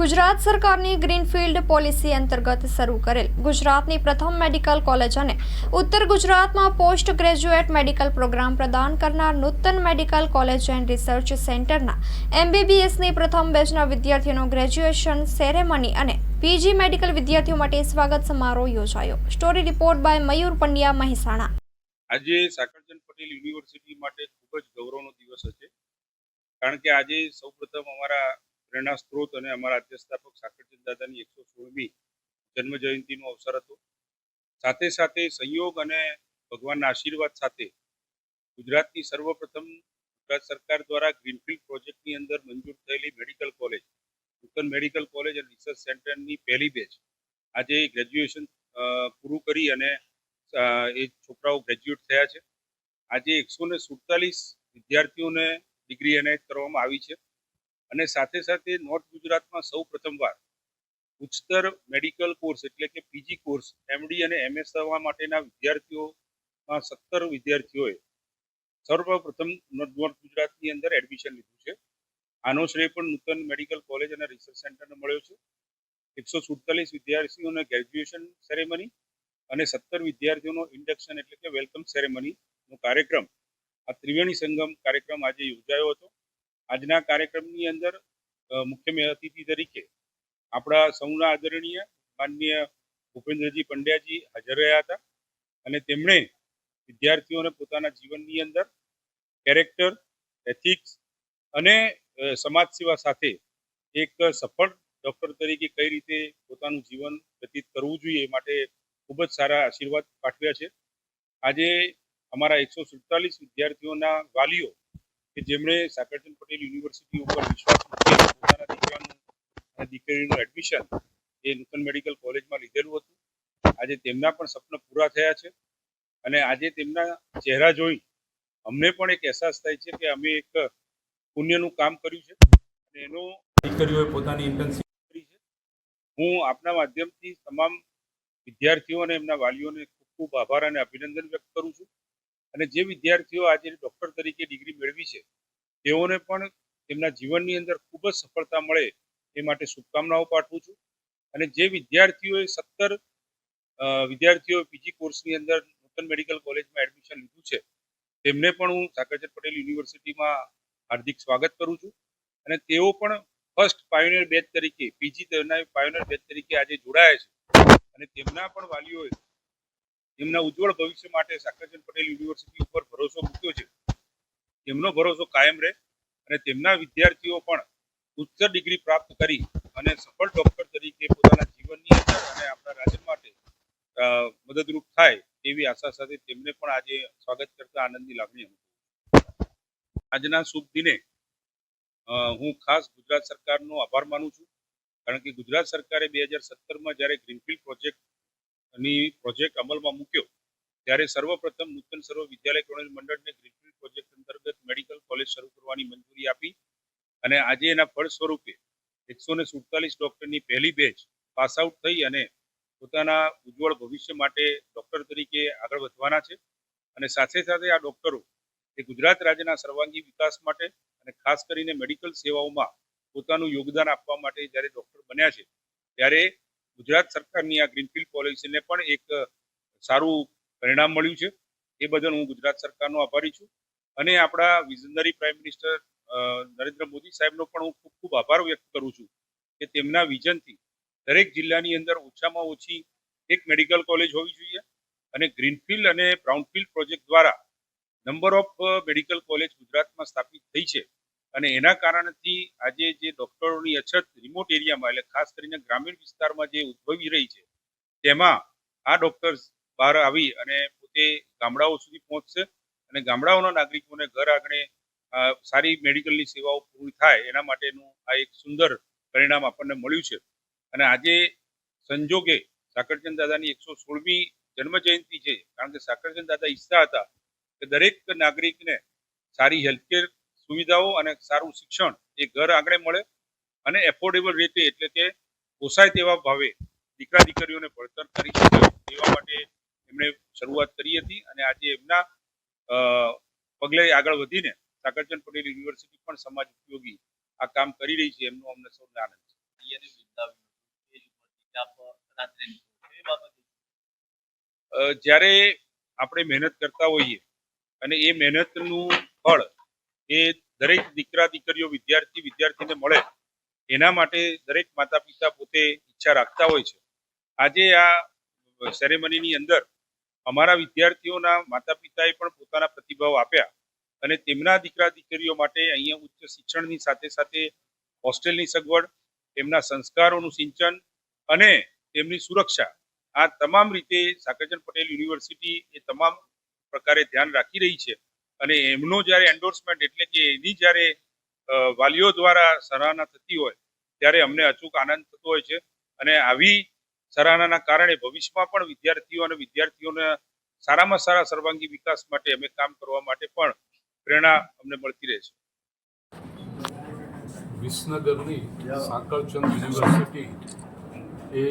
ગુજરાત સરકારની greenfield policy અંતર્ગત શરૂ કરેલ. ગુજરાતની પ્રથમ મેડિકલ કોલેજ અને ઉત્તર ગુજરાતમાં પોસ્ટ ગ્રેજ્યુએટ મેડિકલ પ્રોગ્રામ પ્રદાન કરનાર Nootan medical college and research સેન્ટરના એમબીબીએસની પ્રથમ બેચના વિદ્યાર્થીઓનું ગ્રેજ્યુએશન સેરેમની અને પીજી મેડિકલ વિદ્યાર્થીઓ માટે સ્વાગત સમારોહ યોજાયો. Story report by Mayur Pandya Mehsana. આજે સાકરચંદ પટેલ યુનિવર્સિટી માટે ખૂબ જ ગૌરવનો દિવસ છે કારણ કે આજે સૌપ્રથમ અમારા પ્રેરણા સ્ત્રોત અને અમારા અધ્યક્ષાપક સાકરચંદ દાદાની એકસો સોળમી જન્મ જયંતિનો અવસર હતો. સાથે સાથે સંયોગ અને ભગવાનના આશીર્વાદ સાથે ગુજરાતની સર્વપ્રથમ ગુજરાત સરકાર દ્વારા ગ્રીનફિલ્ડ પ્રોજેક્ટની અંદર મંજૂર થયેલી medical college, Nootan medical college અને રિસર્ચ સેન્ટરની પહેલી બેચ આજે ગ્રેજ્યુએશન પૂરું કરી અને એ છોકરાઓ ગ્રેજ્યુએટ થયા છે. આજે એકસો ને સુડતાલીસ વિદ્યાર્થીઓને ડિગ્રી એનાયત કરવામાં આવી છે. અને સાથે સાથે નોર્થ ગુજરાતમાં સૌ પ્રથમવાર ઉચ્ચતર મેડિકલ કોર્સ એટલે કે પીજી કોર્સ એમડી અને એમએસ થવા માટેના વિદ્યાર્થીઓમાં સત્તર વિદ્યાર્થીઓએ સર્વપ્રથમ નોર્થ ગુજરાતની અંદર એડમિશન લીધું છે. આનો શ્રેય પણ નૂતન મેડિકલ કોલેજ અને રિસર્ચ સેન્ટરને મળ્યો છે. એકસો સુડતાલીસ વિદ્યાર્થીઓને ગ્રેજ્યુએશન સેરેમની અને સત્તર વિદ્યાર્થીઓનો ઇન્ડક્શન એટલે કે વેલકમ સેરેમનીનો કાર્યક્રમ આ ત્રિવેણી સંગમ કાર્યક્રમ આજે યોજાયો હતો. આજના કાર્યક્રમની અંદર મુખ્ય અતિથિ તરીકે આપણા સૌના આદરણીય માનનીય ભૂપેન્દ્રજી પંડ્યાજી હાજર રહ્યા હતા અને તેમણે વિદ્યાર્થીઓને પોતાના જીવનની અંદર કેરેક્ટર, એથિક્સ અને સમાજ સેવા સાથે એક સફળ ડૉક્ટર તરીકે કઈ રીતે પોતાનું જીવન વ્યતીત કરવું જોઈએ એ માટે ખૂબ જ સારા આશીર્વાદ પાઠવ્યા છે. આજે અમારા એકસો સુડતાલીસ વિદ્યાર્થીઓના વાલીઓ કે જેમણે સાકરચંદ પટેલ યુનિવર્સિટી ઉપર વિશ્વાસ મૂકી પોતાના દીકરાનું અને દીકરીનું એડમિશન એ નૂતન મેડિકલ કોલેજમાં લીધેલું હતું. આજે તેમના પણ સપના પૂરા થયા છે અને આજે તેમના ચહેરા જોઈ અમને પણ એક અહેસાસ થાય છે કે અમે એક પુણ્યનું કામ કર્યું છે. અને એનો દીકરીઓએ પોતાની ઇન્ટર્નશીપ કરી છે. હું આપના માધ્યમથી તમામ વિદ્યાર્થીઓ અને એમના વાલીઓને ખૂબ ખૂબ આભાર અને અભિનંદન વ્યક્ત કરું છું. અને જે વિદ્યાર્થીઓ આજે ડૉક્ટર તરીકે ડિગ્રી મેળવી છે, તેઓને પણ તેમના જીવનની અંદર ખૂબ જ સફળતા મળે એ માટે શુભકામનાઓ પાઠવું છું. અને જે વિદ્યાર્થીઓએ સત્તર વિદ્યાર્થીઓએ પીજી કોર્સની અંદર નૂતન મેડિકલ કોલેજમાં એડમિશન લીધું છે, તેમને પણ હું સાકરચંદ પટેલ યુનિવર્સિટીમાં હાર્દિક સ્વાગત કરું છું. અને તેઓ પણ ફર્સ્ટ પાયોનિયર બેચ તરીકે, પીજી પાયોનિયર બેચ તરીકે આજે જોડાયા છે. અને તેમના પણ વાલીઓએ તેમના ઉજ્જવળ ભવિષ્ય માટે સાકરચંદ પટેલ યુનિવર્સિટી ઉપર ભરોસો મૂક્યો છે. તેમનો ભરોસો કાયમ રહે અને તેમના વિદ્યાર્થીઓ પણ ઉચ્ચ ડિગ્રી પ્રાપ્ત કરી અને સફળ ડોક્ટર તરીકે પોતાના જીવનની અને આપણા રાજ્ય માટે મદદરૂપ થાય એવી આશા સાથે તેમને પણ આજે સ્વાગત કરતા આનંદની લાગણી અનુભવું આજના શુભ દિને હું ખાસ ગુજરાત સરકારનો આભાર માનું છું. કારણ કે ગુજરાત સરકારે બે હજાર સત્તરમાં જ્યારે ગ્રીનફિલ્ડ પ્રોજેક્ટ ની પ્રોજેક્ટ અમલમાં મૂક્યો, ત્યારે સર્વપ્રથમ નૂતન સર્વ વિદ્યાલય કોલેજ મંડળને ગ્રીનફિલ્ડ પ્રોજેક્ટ અંતર્ગત મેડિકલ કોલેજ શરૂ કરવાની મંજૂરી આપી અને આજે એના ફળ સ્વરૂપે એકસો ને સુડતાલીસ ડૉક્ટરની પહેલી બેચ પાસ આઉટ થઈ અને પોતાના ઉજ્જવળ ભવિષ્ય માટે ડૉક્ટર તરીકે આગળ વધવાના છે. અને સાથે સાથે આ ડૉક્ટરો એ ગુજરાત રાજ્યના સર્વાંગી વિકાસ માટે અને ખાસ કરીને મેડિકલ સેવાઓમાં પોતાનું યોગદાન આપવા માટે જ્યારે ડૉક્ટર બન્યા છે, ત્યારે ગુજરાત સરકારની આ ગ્રીનફિલ્ડ પોલિસીને પણ એક સારું પરિણામ મળ્યું છે. એ બદલ હું ગુજરાત સરકારનો આભારી છું. અને આપણા visionary prime minister Narendra Modi સાહેબનો પણ હું ખૂબ ખૂબ આભાર વ્યક્ત કરું છું કે તેમના વિઝનથી દરેક જિલ્લાની અંદર ઓછામાં ઓછી એક મેડિકલ કોલેજ હોવી જોઈએ અને ગ્રીનફિલ્ડ અને બ્રાઉનફિલ્ડ પ્રોજેક્ટ દ્વારા નંબર ઓફ મેડિકલ કોલેજ ગુજરાતમાં સ્થાપિત થઈ છે. અને એના કારણથી આજે જે ડોક્ટરોની અછત રિમોટ એરિયામાં એટલે ખાસ કરીને ગ્રામીણ વિસ્તારમાં જે ઉદ્ભવી રહી છે, તેમાં આ ડોક્ટર્સ બહાર આવી અને પોતે ગામડાઓ સુધી પહોંચશે અને ગામડાઓના નાગરિકોને ઘર આંગણે સારી મેડિકલની સેવાઓ પૂરી થાય એના માટેનું આ એક સુંદર પરિણામ આપણને મળ્યું છે. અને આજે સંજોગે સાકરચંદ દાદાની એકસો સોળમી જન્મ જયંતિ છે. કારણ કે સાકરચંદ દાદા ઈચ્છતા હતા કે દરેક નાગરિકને સારી હેલ્થકેર સુવિધાઓ અને સારું શિક્ષણ એ ઘર આંગણે મળે અને એફોર્ડેબલ રીતે એટલે કે પોસાય તેવા ભાવે દીકરા દીકરીઓને ભણતર કરી શકે તેવા માટે એમણે શરૂઆત કરી હતી અને આજે એમના પગલે આગળ વધીને સાકરચંદ પટેલ યુનિવર્સિટી પણ સમાજ ઉપયોગી આ કામ કરી રહી છે, એમનો અમને સૌને આનંદ છે. જ્યારે આપણે મહેનત કરતા હોઈએ અને એ મહેનતનું ફળ એ દરેક દીકરા, દીકરીઓ વિદ્યાર્થી, વિદ્યાર્થીને મળે, એના માટે દરેક માતા પિતા પોતે ઈચ્છા રાખતા હોય છે. આજે આ સેરેમનીની અંદર અમારા વિદ્યાર્થીઓના માતા પિતાએ પણ પોતાના પ્રતિભાવ આપ્યા અને તેમના દીકરા, દીકરીઓ માટે અહીંયા ઉચ્ચ શિક્ષણની સાથે સાથે હોસ્ટેલની સગવડ, તેમના સંસ્કારોનું સિંચન અને તેમની સુરક્ષા, આ તમામ રીતે સાકરચંદ પટેલ યુનિવર્સિટી એ તમામ પ્રકારે ધ્યાન રાખી રહી છે. અને એમનો જ્યારે એન્ડોર્સમેન્ટ એટલે કે એની જ્યારે વાલીઓ દ્વારા સરાહના થતી હોય, ત્યારે અમને અચૂક આનંદ થતો હોય છે. અને આવી સરાહનાના કારણે ભવિષ્યમાં પણ વિદ્યાર્થીઓ અને વિદ્યાર્થીઓના સારામાં સારા સર્વાંગી વિકાસ માટે અમે કામ કરવા માટે પણ પ્રેરણા અમને મળતી રહે છે. વિસનગરની સાંકળચંદ યુનિવર્સિટી એ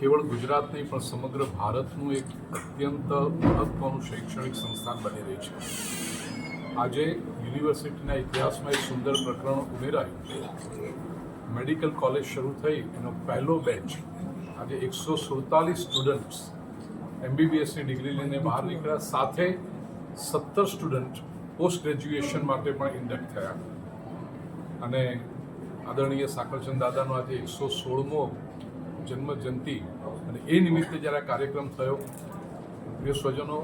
કેવળ ગુજરાત નહીં, પણ સમગ્ર ભારતનું એક અત્યંત મહત્વનું શૈક્ષણિક સંસ્થાન બની રહી છે. આજે યુનિવર્સિટીના ઇતિહાસમાં એક સુંદર પ્રકરણ ઉમેરાયું મેડિકલ કોલેજ શરૂ થઈ, એનો પહેલો બેચ આજે એકસો સુડતાલીસ સ્ટુડન્ટ્સ એમબીબીએસની ડિગ્રી લઈને બહાર નીકળ્યા. સાથે સત્તર સ્ટુડન્ટ પોસ્ટ ગ્રેજ્યુએશન માટે પણ ઇન્ડક્ટ થયા. અને આદરણીય સાકરચંદ દાદાનો આજે એકસો સોળમો જન્મ જયંતિ અને એ નિમિત્તે જ્યારે કાર્યક્રમ થયો, પ્રિય સ્વજનો,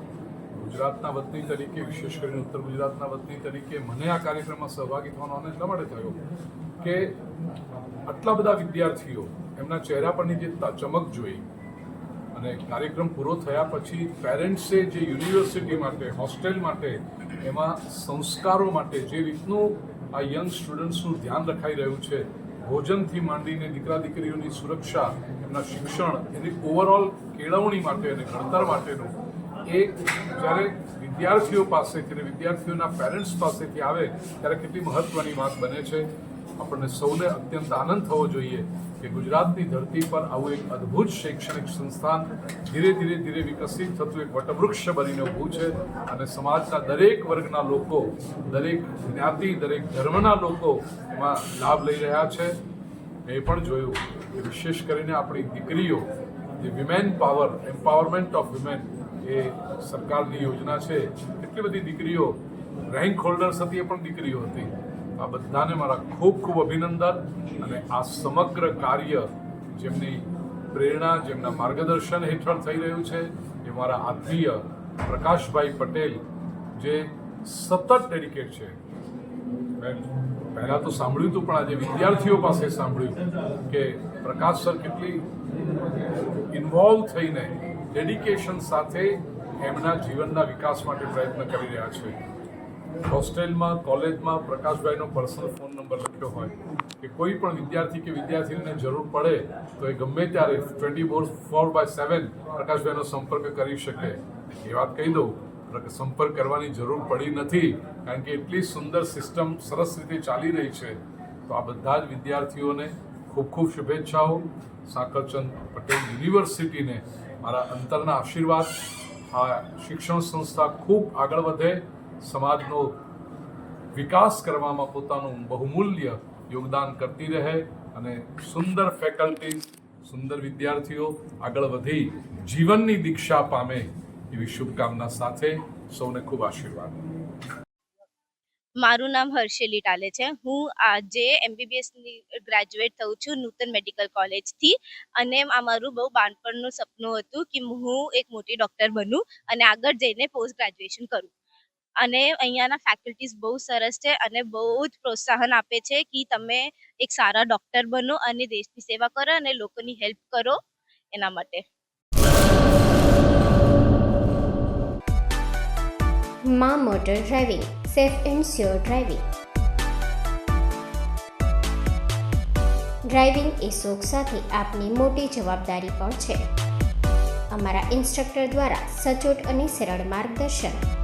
ગુજરાતના વતની તરીકે, વિશેષ કરીને ઉત્તર ગુજરાતના વતની તરીકે મને આ કાર્યક્રમમાં સહભાગી થવાનો આનંદ એટલા માટે થયો કે આટલા બધા વિદ્યાર્થીઓ એમના ચહેરા પરની જે ચમક જોઈ અને કાર્યક્રમ પૂરો થયા પછી પેરેન્ટ્સે જે યુનિવર્સિટી માટે, હોસ્ટેલ માટે, એમાં સંસ્કારો માટે જે રીતનું આ યંગ સ્ટુડન્ટ્સનું ધ્યાન રખાઈ રહ્યું છે ભોજનથી માંડીને દીકરા દીકરીઓની સુરક્ષા, એમના શિક્ષણ, એની ઓવરઓલ કેળવણી માટે અને ઘડતર માટેનું એ જ્યારે વિદ્યાર્થીઓ પાસેથી અને વિદ્યાર્થીઓના પેરેન્ટ્સ પાસેથી આવે, ત્યારે કેટલી મહત્ત્વની વાત બને છે. આપણને સૌને અત્યંત આનંદ થવો જોઈએ કે ગુજરાતની ધરતી પર આવું એક અદ્ભુત શૈક્ષણિક સંસ્થાન ધીરે ધીરે ધીરે વિકસિત થતું એક વટવૃક્ષ બનીને ઊભું છે અને સમાજના દરેક વર્ગના લોકો, દરેક જ્ઞાતિ, દરેક ધર્મના લોકો એમાં લાભ લઈ રહ્યા છે. એ પણ જોયું કે વિશેષ કરીને આપણી દીકરીઓ, જે women power empowerment of women એ સરકારની યોજના છે, કેટલી બધી દીકરીઓ રેન્ક હોલ્ડર્સ હતી એ પણ દીકરીઓ હતી. આ બધાને મારા ખૂબ ખૂબ અભિનંદન અને આ સમગ્ર કાર્ય જેમની પ્રેરણા, જેમના માર્ગદર્શન હેઠળ થઈ રહ્યું છે, એ મારા આત્મીય પ્રકાશભાઈ પટેલ, જે સતત ડેડિકેટ છે. પહેલાં તો સાંભળ્યું હતું, પણ આજે વિદ્યાર્થીઓ પાસે સાંભળ્યું કે પ્રકાશ સર કેટલી ઇન્વોલ્વ થઈને ડેડિકેશન સાથે એમના જીવનના વિકાસ માટે પ્રયત્ન કરી રહ્યા છે. હોસ્ટેલમાં, કોલેજમાં પ્રકાશભાઈનો પર્સનલ ફોન નંબર લખ્યો હોય કે કોઈ પણ વિદ્યાર્થી કે વિદ્યાર્થીને જરૂર પડે તો એ ગમે ત્યારે twenty four four by seven પ્રકાશભાઈનો સંપર્ક કરી શકે. એ વાત કહી દઉં સંપર્ક કરવાની જરૂર પડી નથી, કારણ કે એટલી સુંદર સિસ્ટમ સરસ રીતે ચાલી રહી છે. તો આ બધા જ વિદ્યાર્થીઓને ખૂબ ખૂબ શુભેચ્છાઓ. સાકરચંદ પટેલ યુનિવર્સિટીને મારા અંતરના આશીર્વાદ. આ શિક્ષણ સંસ્થા ખૂબ આગળ વધે. સમાજનો વિકાસ કરવામાં પોતાનું બહુમૂલ્ય યોગદાન કરતી રહે અને સુંદર ફેકલ્ટી સુંદર વિદ્યાર્થીઓ આગળ વધી જીવનની દીક્ષા પામે એવી શુભકામના સાથે સૌને ખૂબ આશીર્વાદ. મારું નામ હર્ષેલી ટાલે છે. હું આજે એમબીબીએસની ગ્રેજ્યુએટ થઉં છું નૂતન મેડિકલ કોલેજથી અને આ મારું બહુ બાળપણનું સપનું હતું કે હું એક મોટી ડૉક્ટર બનું અને આગળ જઈને પોસ્ટ ગ્રેજ્યુએશન કરું. અને અહીંયાના ફેકલ્ટીઝ બહુ સરસ છે અને બહુ જ પ્રોત્સાહન આપે છે કે તમે એક સારા ડૉક્ટર બનો અને દેશની સેવા કરો અને લોકોની હેલ્પ કરો એના માટે. માં motor driving, safe and sure driving. Driving એ શોખ સાથે આપની મોટી જવાબદારી પણ છે. અમારા ઇન્સ્ટ્રક્ટર દ્વારા સચોટ અને સરળ માર્ગદર્શન.